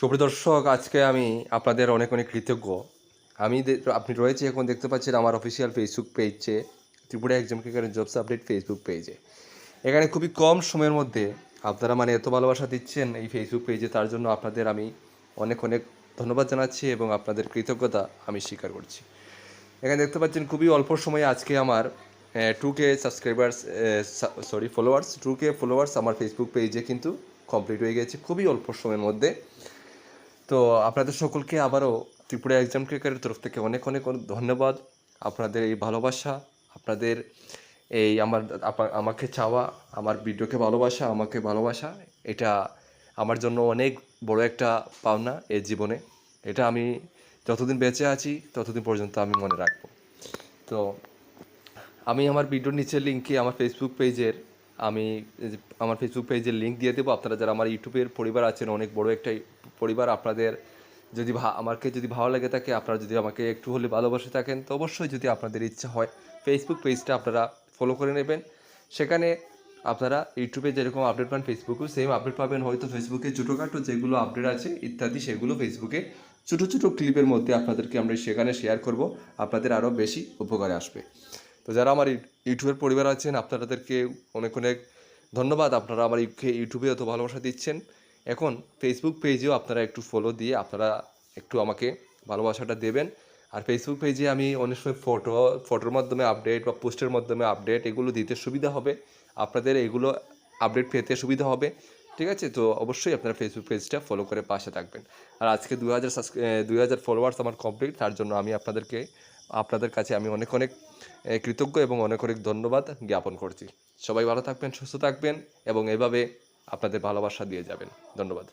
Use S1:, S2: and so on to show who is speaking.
S1: সুপ্রদর্শক, আজকে আমি আপনাদের অনেক অনেক কৃতজ্ঞ। আমি আপনি রয়েছে এখন দেখতে পাচ্ছেন আমার অফিসিয়াল ফেসবুক পেজে ত্রিপুরা এক্সাম ক্রিকেটের জবস আপডেট ফেসবুক পেজে এখানে খুবই কম সময়ের মধ্যে আপনারা মানে এত ভালোবাসা দিচ্ছেন এই ফেসবুক পেজে তার জন্য আপনাদের আমি অনেক অনেক ধন্যবাদ জানাচ্ছি এবং আপনাদের কৃতজ্ঞতা আমি স্বীকার করছি। এখানে দেখতে পাচ্ছেন খুবই অল্প সময়ে আজকে আমার two K subscribers sorry followers two K followers আমার ফেসবুক পেজে কিন্তু কমপ্লিট হয়ে গেছে, খুবই অল্প সময়ের মধ্যে। তো আপনাদের সকলকে আবারও ত্রিপুরা এক্সাম ক্রিকেটের তরফ থেকে অনেক অনেক ধন্যবাদ। আপনাদের এই ভালোবাসা, আপনাদের এই আমার আমাকে চাওয়া, আমার ভিডিওকে ভালোবাসা, আমাকে ভালোবাসা, এটা আমার জন্য অনেক বড় একটা পাওনা এই জীবনে। এটা আমি যতদিন বেঁচে আছি, ততদিন পর্যন্ত আমি মনে রাখব। তো আমি আমার ভিডিওর নিচের লিঙ্কে আমার ফেসবুক পেজের আমি আমার ফেসবুক পেজের লিঙ্ক দিয়ে দেবো। আপনারা যারা আমার ইউটিউবের পরিবার আছেন, অনেক বড় একটা পরিবার, আপনাদের যদি আমাকে যদি ভালো লাগে থাকে, আপনারা যদি আমাকে একটু হলে ভালোবাসে থাকেন, তো অবশ্যই যদি আপনাদের ইচ্ছা হয় ফেসবুক পেজটা আপনারা ফলো করে নেবেন। সেখানে আপনারা ইউটিউবে যেরকম আপডেট পান ফেসবুকেও সেম আপডেট পাবেন। হয়তো ফেসবুকে ছোটোখাটো যেগুলো আপডেট আছে, ইত্যাদি, সেগুলো ফেসবুকে ছোটো ছোটো ক্লিপের মধ্যে আপনাদেরকে আমরা সেখানে শেয়ার করব। আপনাদের আরও বেশি উপকারে আসবে। তো যারা আমার ইউটিউবের পরিবার আছেন, আপনাদেরকে অনেক অনেক ধন্যবাদ। আপনারা আমার ইউটিউবে এত ভালোবাসা দিচ্ছেন। এখন ফেসবুক পেজেও আপনারা একটু ফলো দিয়ে আপনারা একটু আমাকে ভালোবাসাটা দেবেন। আর ফেসবুক পেজে আমি অনেক সময় ফটো ফটোর মাধ্যমে আপডেট বা পোস্টের মাধ্যমে আপডেট এগুলো দিতে সুবিধা হবে। আপনাদের এগুলো আপডেট পেতে সুবিধা হবে। ঠিক আছে? তো অবশ্যই আপনারা ফেসবুক পেজটা ফলো করে পাশে থাকবেন। আর আজকে দু হাজার সাবস্ক্রাই হাজার ফলোয়ার্স আমার কমপ্লিট তার জন্য আমি আপনাদেরকে, আপনাদের কাছে আমি অনেক অনেক কৃতজ্ঞ এবং অনেক অনেক ধন্যবাদ জ্ঞাপন করছি। সবাই ভালো থাকবেন, সুস্থ থাকবেন এবং এভাবে আপনাদের ভালোবাসা দিয়ে যাবেন। ধন্যবাদ।